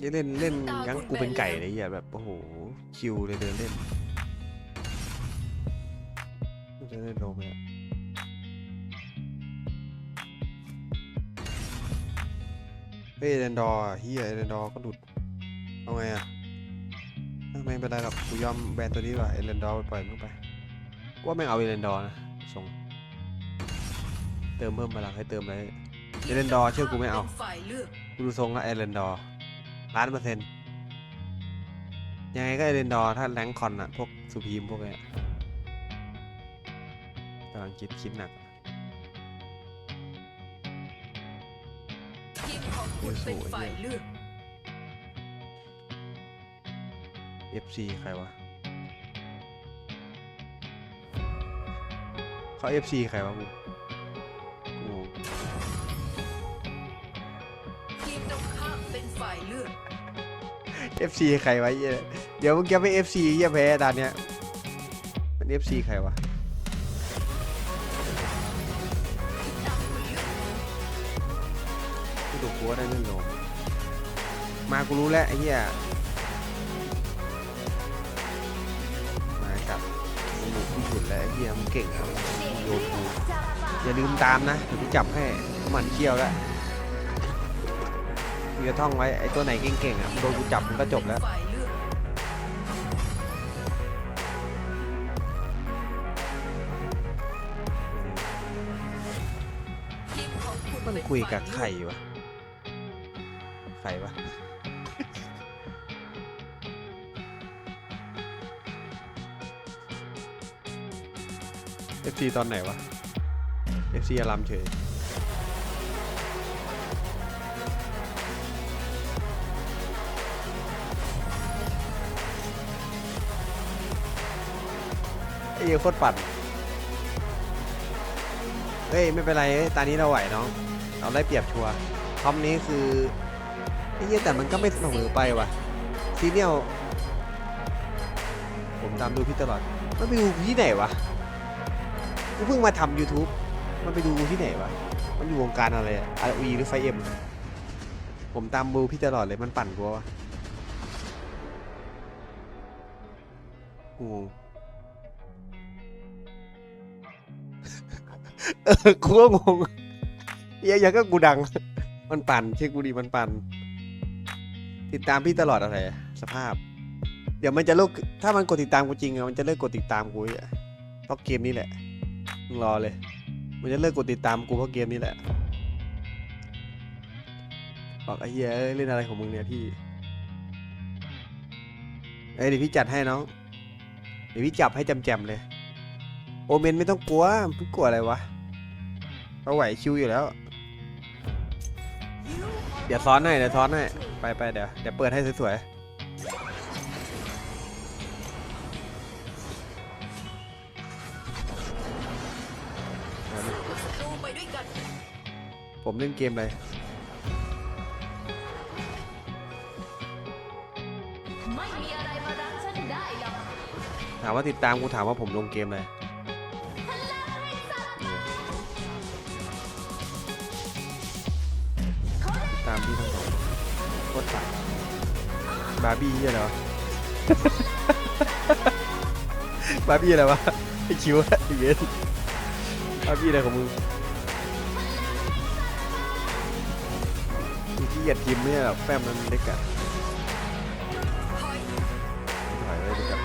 อย่าเล่นเล่นงั้งกูเป็นไก่เลยอย่าแบบโอ้โหชิวเลยเดินเล่นเดินเล่นโลไปอะเฮ้ยเอเดนดอร์อะเฮียเอเดนดอร์ก็หลุดเอาไงอะเอ้าไม่เป็นไรหรอกกูยอมแบนตัวนี้ว่ะเอเดนดอร์ปล่อยมึงไปกูว่าไม่งเอาเอเดนดอร์นะส่งเติมเพิ่มพลังให้เติมเลยเอเดนดอร์เชื่อกูไม่เอาฝ่ายเลือกกูดูทรงแล้วเอเลนดอร์ ล้านเปอร์เซ็นต์ยังไงก็เอเลนดอร์ถ้าแรงคอนอะพวกสุพีมพวกเนี้ยกำลังคิดคิดหนักทีมของคุณเป็นฝ่ายเลือก FC ใครวะเขา FC ใครวะกูกูงงทีมตรงข้ามเป็นฝ่ายเลือก FC ใครวะเหี้ยเดี๋ยวมึงจะไป FC เหี้ยแพ้ด่านเนี้ยมัน FC ใครวะกูถูกกูว่าได้เล่ลงมากูรู้แล้วไอ้เหี้ยมาจับมึงหนุกกูหยุดแล้วไอ้เหี้ยมึงเก่งครับโยนกูอย่าลืมตามนะเดี๋ยวกูจับให้มันเคี้ยวแล้ว มึงจะท่องไว้ไอ้ตัวไหนเก่งๆอะมึงโดนกูจับมันก็จบแล้วมันคุยกับฝ่าใครวะใครวะเอฟซีตอนไหนวะเอฟซีอารามเฉย ยโคตรปั่นเฮ้ย ไม่เป็นไรเอ้ยตอนนี้เราไหวน้อง เราได้เปรียบชัวร์ทอมนี้คือไอ้เหี้ยแต่มันก็ไม่เสมอไปว่ะ ซีเนียลผมตามดูพี่ตลอด มันไปดูที่ไหนวะ กูเพิ่งมาทำ YouTube มันไปดูที่ไหนวะ มันอยู่วงการอะไรอะ ROE หรือไฟเอ็ม ผมตามดูพี่ตลอดเลย มันปั่นกูวะกู เออกูก็งงเหี้ยยังก็กูดัง มันปั่นเชื่อกูดีมันปั่น ติดตามพี่ตลอดอะไรอะสภาพ เดี๋ยวมันจะเลิกถ้ามันกดติดตามกูจริงอะมันจะเลิกกดติดตามกูอะเพราะเกมนี้แหละมึงรอเลย มันจะเลิกกดติดตามกูเพราะเกมนี้แหละบอกไอ้เหี้ยเอ้ยเล่นอะไรของมึงเนี่ยพี่เอ้ยเดี๋ยวพี่จัดให้น้อง เดี๋ยวพี่จับให้จำๆเลย โอเมนไม่ต้องกลัวมึงกลัวอะไรวะ เราไหวชิวอยู่แล้ว เดี๋ยวซ้อนให้เดี๋ยวซ้อนให้ไปไปเดี๋ยวเดี๋ยวเปิดให้สวยศัตรูไปด้วยกันๆผมเล่นเกมอะไรไม่มีอะไรมารั้งฉันได้หรอกถามว่าติดตามกูถามว่าผมลงเกมอะไร บาร์บี้เหียอะไรวะบาร์บี้อะไรวะไอคิวอะไอเวนบาร์บี้อะไรของมึงมีที่เหยียดทีมเนี่ยหรอแฟ้มมันเล็กอะถอยไว้ดีกว่า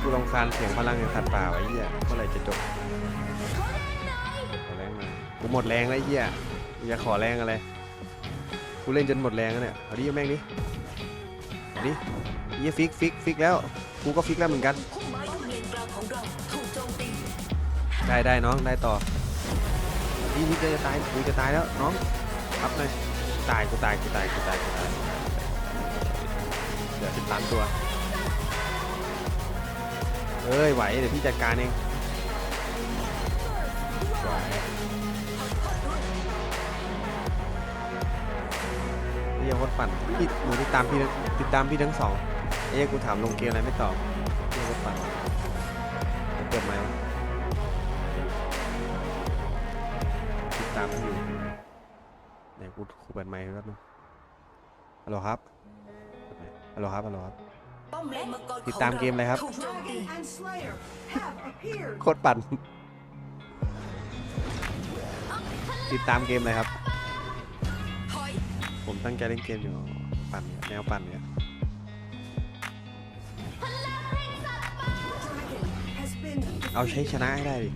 กูรำคาญเสียงพลังแห่งสัตว์ป่าไว้เหี้ยเมื่อไหร่จะจบขอแรง หมดแรงแล้วไอ้เหี้ยมึงจะขอแรงอะไรกูเล่นจนหมดแรงแล้วเนี่ยเอาดิเอาแม่งดิเอาดิเหี้ยฟิกฟิกฟิกแล้วกูก็ฟิกแล้วเหมือนกันพุ่มไม้ทุ่มเลนกลางของเราถูกโจมตีได้ได้น้องได้ต่อพี่พี่จะตายกูจะตายแล้วน้องรับหน่อยตายกูตายกูตายกูตายกูตายเหลือสิบล้านตัวเอ้ยไหวเดี๋ยวพี่จัดการเอง ยังวัดปั่นพี่หนูติดตามพี่ติดตามพี่ทั้งสองไอ้เหี้ยกูถามลงเกมอะไรไม่ตอบนี่วัดปั่นเปิดไหมค์ตามมันอยู่ไหนกูกูเปิดไมค์แป๊บนึงฮัลโหลครับฮัลโหลครับฮัลโหลครับติดตามเกมอะไรครับโคตรปั่นติดตามเกมอะไรครับ ผมตั้งใจเล่นเกมอยู่ปั่นเนี่ยแนวปั่นเนี่ยเอาใช้ชนะให้ได้ดิ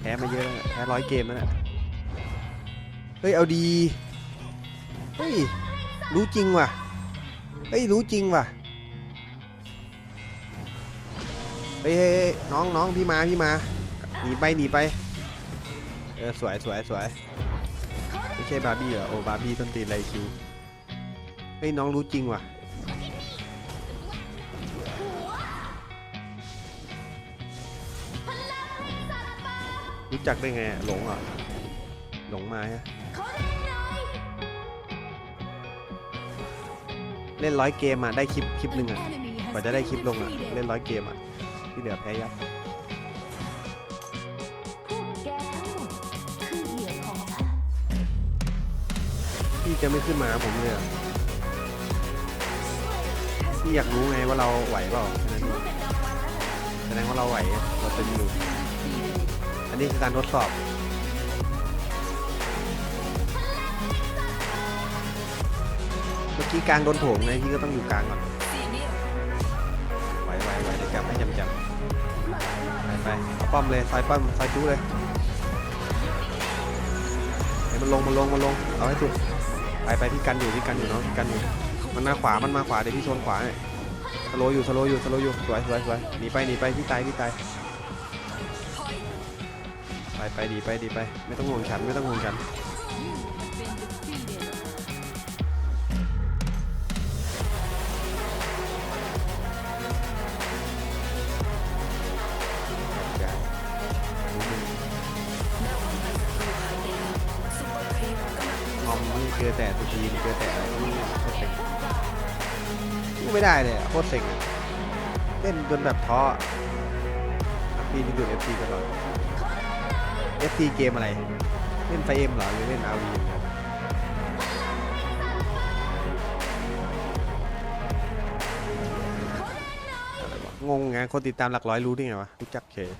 แพ้มาเยอะแล้วแพ้ร้อยเกมแล้วนี่ยเฮ้ยเอาดีเฮ้ยรู้จริงว่ะเฮ้ยรู้จริงว่ะเฮ้ยเฮ้ยเฮ้ยน้องน้องพี่มาพี่มาหนีไปหนีไปเออสวยสวยสวยไม่ใช่บาร์บี้เหรอโอ้บาร์บี้ต้นตีนไรคิว เฮ้ยน้องรู้จริงว่ะ รู้จักได้ไงอะหลงเหรอหลงมาฮะ เล่นร้อยเกมอะ ได้คลิปคลิปหนึ่งอะ กว่าจะได้คลิปลงอะ เล่นร้อยเกมอะ ที่เหลือแพ้ยับ พวกแกทั้งหมดคือเหยื่อของฉัน พี่จะไม่ขึ้นมาหาผมเลยเหรอ พี่อยากรู้ไงว่าเราไหวเปล่าแค่นั้นเองแสดงว่าเราไหวเราเต็มอยู่อันนี้คือการทดสอบ เมื่อกี้กลางโดนโถงไงพี่ก็ต้องอยู่กลางก่อน ไหวไหวไหวเดี๋ยวจับให้จำจำไปไปเอาป้อมเลยซอยป้อมซอยจู้เลยเฮ้ยมันลงมันลงมันลงเอาให้สุดไปไปพี่กันอยู่พี่กันอยู่เนาะพี่กันอยู่ มันมาขวา มันมาขวา เดี๋ยวพี่ชนขวาเนี่ยสโลว์อยู่สโลว์อยู่สโลว์อยู่ สวยสวยสวยหนีไปหนีไปพี่ตายพี่ตายไปไปดีไปดีไป ไม่ต้องห่วงฉันไม่ต้องห่วงฉัน ไม่ได้เลยโคตรเซ็งเล่นจนแบบท้ออะพี่นี่ดูเอฟซีตลอดเอฟซีเกมอะไร เล่นไฟเอ็มเหรอหรือเล่นอาวีงงไงคนติดตามหลักร้อยรู้ได้ไงวะรู้จักเฉย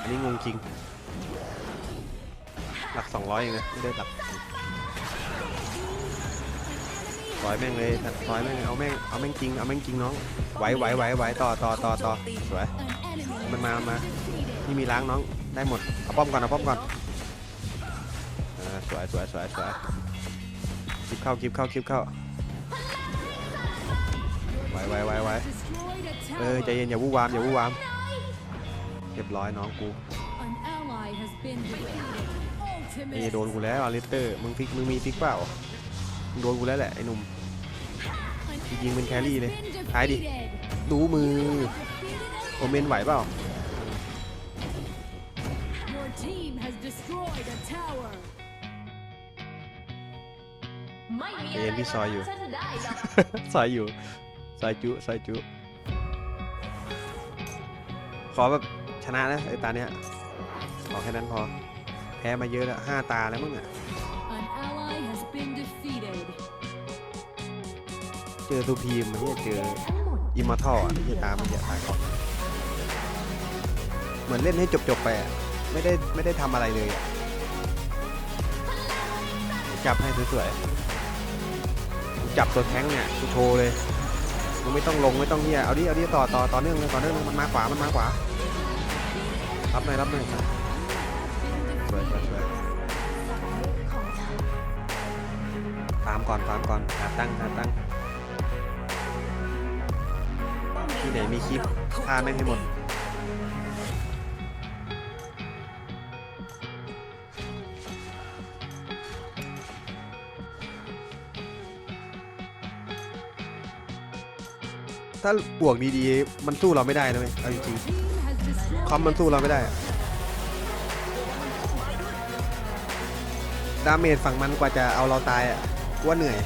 อันนี้งงจริง หลักสองร้อยเองนะไม่ได้หลัก ร้อยแม่งเลยร้อยแม่งเอาแม่งเอาแม่งจริงเอาแม่งจริงน้องไหวไหวไหวไหวต่อต่อต่อต่อสวย an enemy มันมามา defeated นี่มีล้างน้องได้หมดเอาป้อมก่อนเอาป้อมก่อนอ่าสวยสวยสวยสวยคลิปเข้าคลิปเข้าคลิปเข้าไหวไหวไหวไหว destroyed a เออ tower ใจเย็นอย่าวู่วามอย่าวู่วามเรียบร้อยน้องกู an ally has been defeated นี่ ultimate โดนกูแล้วอลิสเตอร์มึงฟิกมึงมีฟิกเปล่ามึง โดนกูแล้วแหละไอ้หนุ่ม An ยิงเป็นแครี่เลย has been ท้ายดิ defeated. ดูมือ Defeated โอเมนไหวเปล่า an- Your team has destroyed a tower ไม่มีเอ็นพี่ซอยอยู่ฉันได้หรอกซอยอยู่ ซอยจุ ซอยจุ ขอแบบชนะนะไอ้ตาเนี้ย ขอแค่นั้นพอ แพ้มาเยอะแล้วห้าตาแล้วมั้งอะ เจอทูพีมมันเนี่ยเจออิมมอร์ทัลอะที่ตามมันอย่าตายก่อนเหมือนเล่นให้จบๆไปอะไม่ได้ไม่ได้ทำอะไรเลยอะจับให้สวยๆจับตัวแท้งเนี่ยโชว์เลยมึงไม่ต้องลงไม่ต้องเฮียเอาดิเอาดิต่อต่อต่อเนื่องเลยต่อเนื่องเลยมันมาขวามันมาขวารับหน่อยรับหน่อยสวยสวยสวยฟามก่อนฟามก่อนหาตั้งหาตั้ง ที่ไหนมีคลิปฆ่าแม่งให้หมดถ้าบวกดีๆ มันสู้เราไม่ได้นะเว้ยเอาจริงๆคอมมันสู้เราไม่ได้ ดาเมจฝั่งมันกว่าจะเอาเราตายอะกูว่าเหนื่อย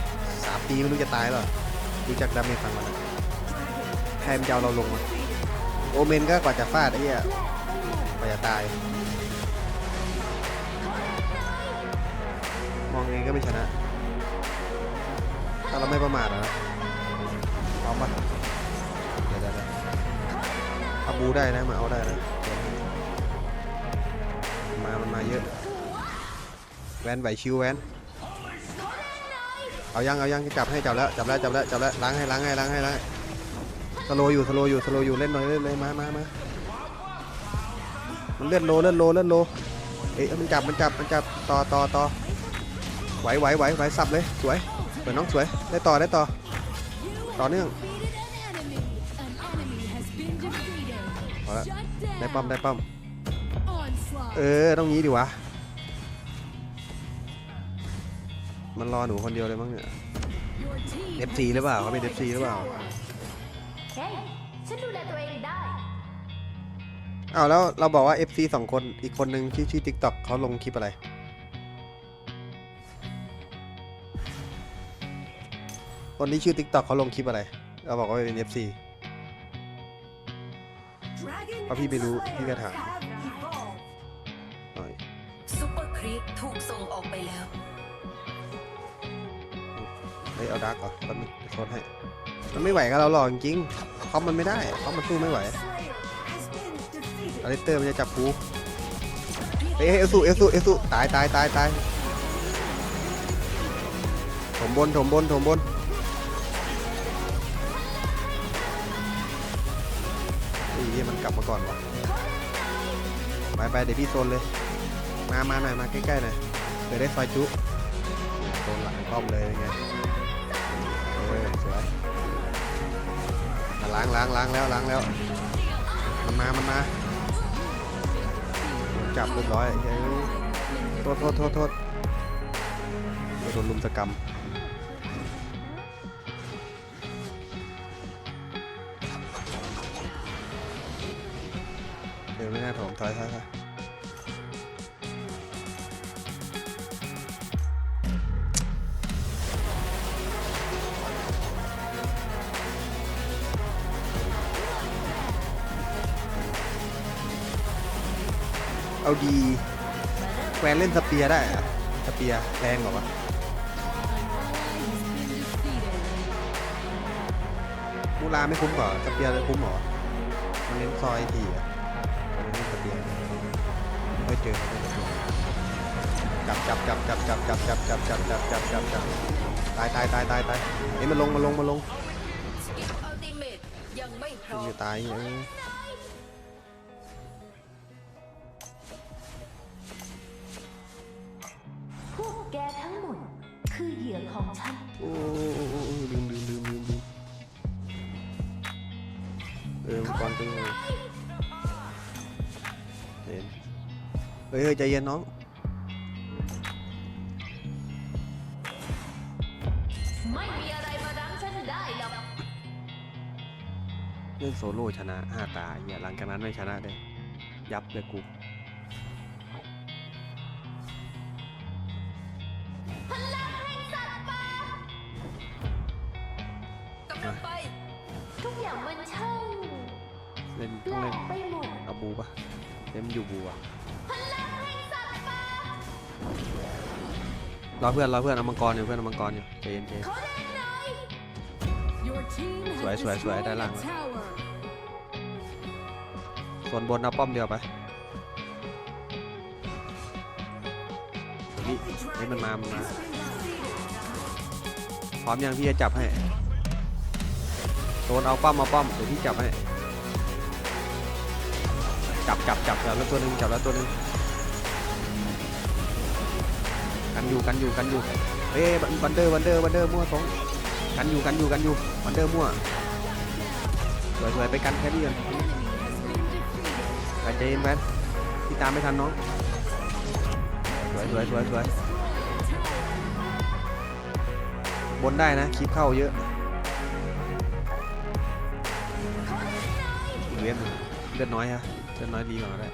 สามปีไม่รู้จะตายหรอดูจากดาเมจฝั่งมัน อะแทนจะเอาเราลงมาโอเมนก็กว่าจะฟาดไอ้เหี้ยกว่าจะตาย มองเองก็ไม่ชนะถ้าเราไม่ประมาทอะนะเอาปะเดี๋ยวเดี๋ยวเดี๋ยวอาบูได้นะมาเอาได้นะเดี๋ยมา มันมาเยอะ แวนไหวชิวแวนเอายังเอายังจับให้จับแล้วจับแล้วจับแล้วจับแล้วล้างให้ล้างให้ล้างให้ล้างให้ โลอยู่สโลอยู่สโลอยู่เล่นหน่อยเล่นเลยมามามามันเล่นโลเล่นโลเล่นโลเอ้ยมันจับมันจับมันจับต่อต่อต่อไหวไหวไหวไหวสับเลยสวยสวยน้องสวยได้ต่อได้ต่อต่อเนื่องพอละได้ป้อมได้ป้อมเออต้องงี้ดิวะมันรอหนูคนเดียวเลยมั้งเนี่ย FC หรือเปล่าเขาเป็น FC หรือเปล่า เฮ้ยฉันดูแลตัวเองได้ อ้าวแล้วเราบอกว่า FC สองคนอีกคนนึงที่ชื่อ TikTok เขาลงคลิปอะไร คนที่ชื่อ TikTok เขาลงคลิปอะไร เราบอกว่าเป็น FC Dragon Có khi and bị lú- Slayer khi cái thả. have evolved. หน่อยซุปเปอร์ครีปถูกส่งออกไปแล้ว เฮ้ยเอาดาร์กก่อนแป๊บนึงเดี๋ยวโทษให้ มันไม่ไหวกับเราหรอกจริงๆคอมมันไม่ได้คอมมันสู้ไม่ไหว Slayer has been defeated. อลิสเตอร์มันจะจับกูเฮ้ยเอลสูเอลสูเอลสูตายตายตายตายถมบนถมบนถมบนเฮ้ยี้มันกลับมาก่อนวะไปไปเดี๋ยวพี่โซนเลย มามาหน่อยมาใกล้ๆหน่อยเดี๋ยวได้ไฟจุโซนหลังป้อมเลยไงเออสวย ล้างล้างล้างแล้วล้างแล้ว มันมา มันมา จับเรียบร้อยเฮ้ยโทษโทษโทษโทษโดนลุมสกรรมเดี๋ยวไม่น่าถมถอยถอยถอย เอาดีแควนเล่นสเปียร์ได้เหรอะสเปียร์แรงเหรอวะมูลาไม่คุ้มเหรอสเปียร์เลยคุ้มเหรอมันเล่นซอยทีอะมันเล่นสเปียร์ไม่ค่อยเจอเขาเล่นสเปียร์จับจับจับจับจับจับจับจับจับจับจับจับจับตายตายตายตายตายเอ้ยมันลงมาลงมาลงสกิลอัลติเมตยังไม่พร้มัอนมจะตายเอ้ยพ ของฉันโอ้โอ้โอ้โอ้ลืมลืมลืมลืมลืมเออมังกรตึงเลยเห็นเฮ้ยเฮ้ยใจเย็นน้องไม่มีอะไรมารั้งฉันได้หรอกเล่นโซโล่ชนะห้าตาอย่าหลังจากนั้นไม่ชนะเลย ยับเลยกูก รอเพื่อนรอเพื่อนเอามังกรอยู่เพื่อนเอามังกรอยู่ใจเย็นใจเย็นสวยสวยสวยได้ล่างแล้ว ส่วนบนเอาป้อมเดียวไปนี่นี่มันมามันมาพร้อมยังพี่จะจับให้โซนเอาป้อมเอาป้อมเดี๋ยวพี่จับให้ จับจับจับจับแล้วตัวหนึ่งจับแล้วตัวหนึ่ง กันอยู่กันอยู่กันอยู่เฮ้ยบันเดอร์บันเดอร์บันเดอร์มั่วสองกันอยู่กันอยู่กันอยู่บันเดอร์มั่วสวยสวยไปกันแค่นี้กันไปใจเย็นแวนพี่ตามไม่ทันน้องสวยสวยสวยสวยบนได้นะคลิปเข้าเยอะอีกเว็บหนึ่งเลือดน้อยฮะเลือดน้อยดีกว่าได้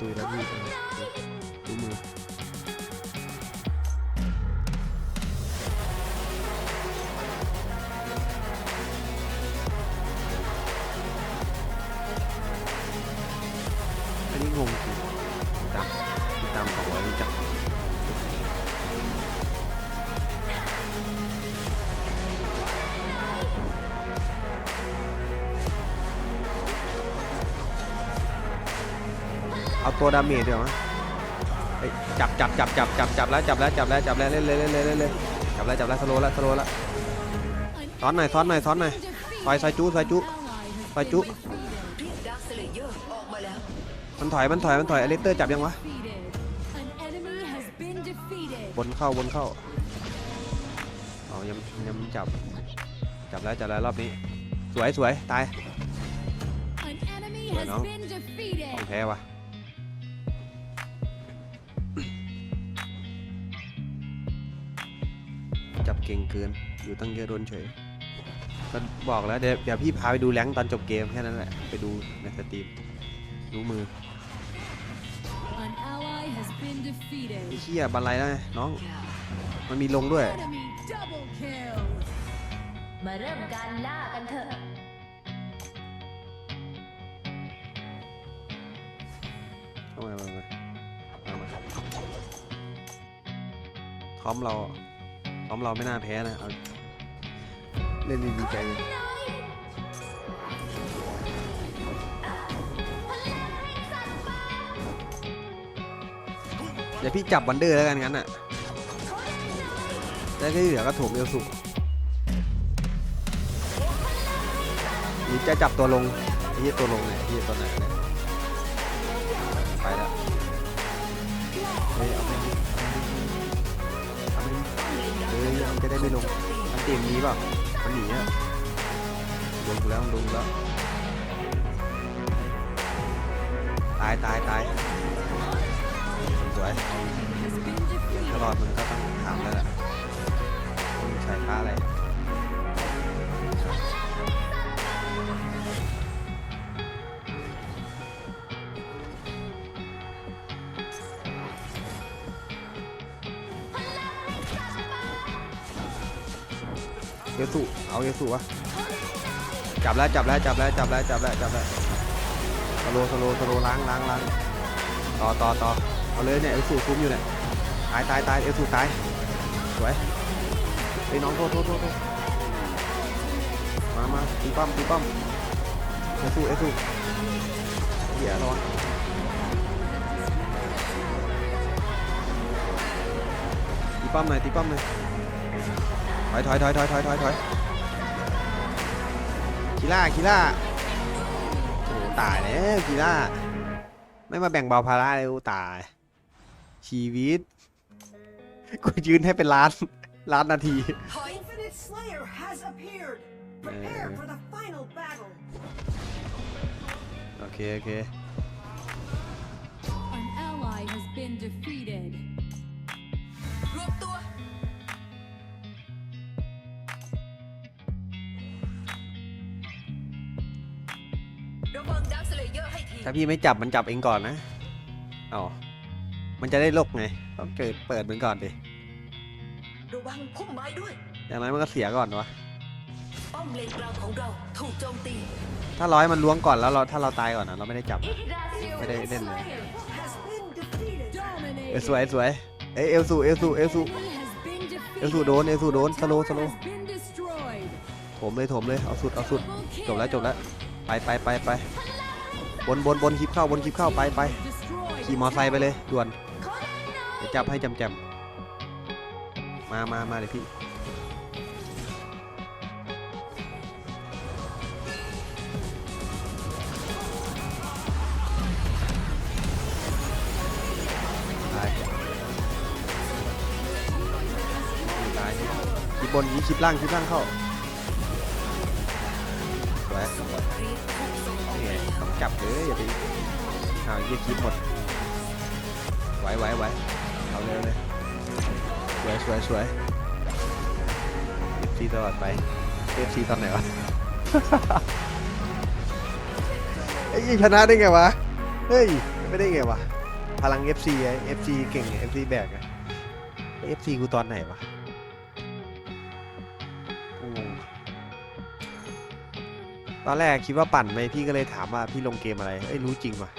对。 เอาตัวดาเมจเดี๋ยวมั้ยจับจับจับจับจับจับแล้วจับแล้วจับแล้วจับแล้วเล่นเลยเล่นเลยเล่นเลยจับแล้วจับแล้วสโลแล้วสโลแล้วซ้อนหน่อยซ้อนหน่อยซ้อนหน่อยซอยซอยจุซอยจุซอยจุเรียกดักสเลเยอร์ออกมาแล้วมันถอยมันถอยมันถอยอเลสเตอร์จับยังวะบนเข้าบนเข้าเอายังยังจับจับแล้วจับแล้วรอบนี้ สวยสวยตาย An enemy Well, has no. been ข defeated. องแท้วะ จับเก่งเกิน อยู่ตั้งเยอะโดนเฉยก็บอกแล้วเดี๋ยวเดี๋ยวพี่พาไปดูแรงค์ตอนจบเกมแค่นั้นแหละ ไปดูในสตรีมรู้มือ An ally has been ไอ้ defeated. เหี้ยบันไลแล้วไงน้อง มันมีลงด้วย Enemy double kill. มาเริ่มการล่ากันเถอะเข้ามามามามามาท็อมเราท็ อมเราไม่น่าแพ้นะเอาเล่นดีๆใจเย็นเดี๋ยวพี่จับวันเดอร์แล้วกันงั้นอะแล้วที่เหลือก็โถมเอลสุหรือจะจับตัวลงที่ตัวลงเนี่ยที่ตัวไหนเนี่ย ได้ไม่ลงมันเตรียมนี้เปล่ามันหนีอะลงแล้วลงแล้ว ตายตายตายสวยตลอดมันก็ต้อง ยสุเอาเยสุวะจับแล้วจับแล้วจับแล้วจับแล้วจับแล้วจับแล้วสโลสโลสโลล้างล้างล้างต่อต่อต่อเอาเลยเนี่ยเอสูคุ้มอยู่เนี่ยตายตายตายเอสูตายสวยไอ้น้องโทษโทษโทษมามาตีป้อมตีป้อมเอสูเอสูเดี๋ยระวังตีป้อมหน่อยตีป้อมหน่อย อยถอยถอยถอยถอยถอยถอยกีล่ากีล่าโอ้ตายแล้วกีล่าไม่มาแบ่งเบาภาระเลยโอ้ตาย ชีวิต กูยืนให้เป็นล้านล้านนาที Infinite Slayer has appeared. Prepare for the final battle. โอเค โอเค An ally has been defeated. ร เลเยอร์ให้ทีถ้าพี่ไม่จับมันจับเองก่อนนะอ๋อมันจะได้ลกไงต้องเกิดเปิดมันก่อนดิระวังพุ่มไม้ด้วยอย่างไรมันก็เสียก่อนวะป้อมเลนกลางของเราถูกโจมตีถ้าร้อยมันล้วงก่อนแล้วเราถ้าเราตายก่อนนะเราไม่ได้จับอิกราซิลไม่ได้เล่นเลย Has been defeated. เออ Dominated. สวยสวยเอยเอลสูเอลสูเอลสู Enemy has been เอลสู defeated. โดนเอลสูโดนสโลสโล Tower has been destroyed. โถมเลยโถมเลยเอาสุดเอาสุด Double จบแล้ว kill. จบแล้วไปไปไปไป บนบนบนคลิปเข้าบนคลิปเข้าไปไปขี่มอไซค์ไปเลยด่วนเดี๋ยวจับให้จำจำมามามาเลยพี่ ตายตายคลิปบนนี้คลิปล่างคลิปล่างเข้าสวยนี่ไงต้อง จับเลยอย่าไปอ้าวเยี่ยคลิปหมดไหวไหวไหวเอาเร็วเลยสวยสวยสวยเอฟซีตลอดไปเอฟซีตอนไหนวะไอ้ยี่ชนะได้ไงวะเฮ้ยไม่ได้ไงวะพลัง FC ไอ้ FC เก่งไง FC แบกอะ FC กูตอนไหนวะ ตอนแรกคิดว่าปั่นไหมพี่ก็เลยถามว่าพี่ลงเกมอะไรเอ้ยรู้จริงว่ะ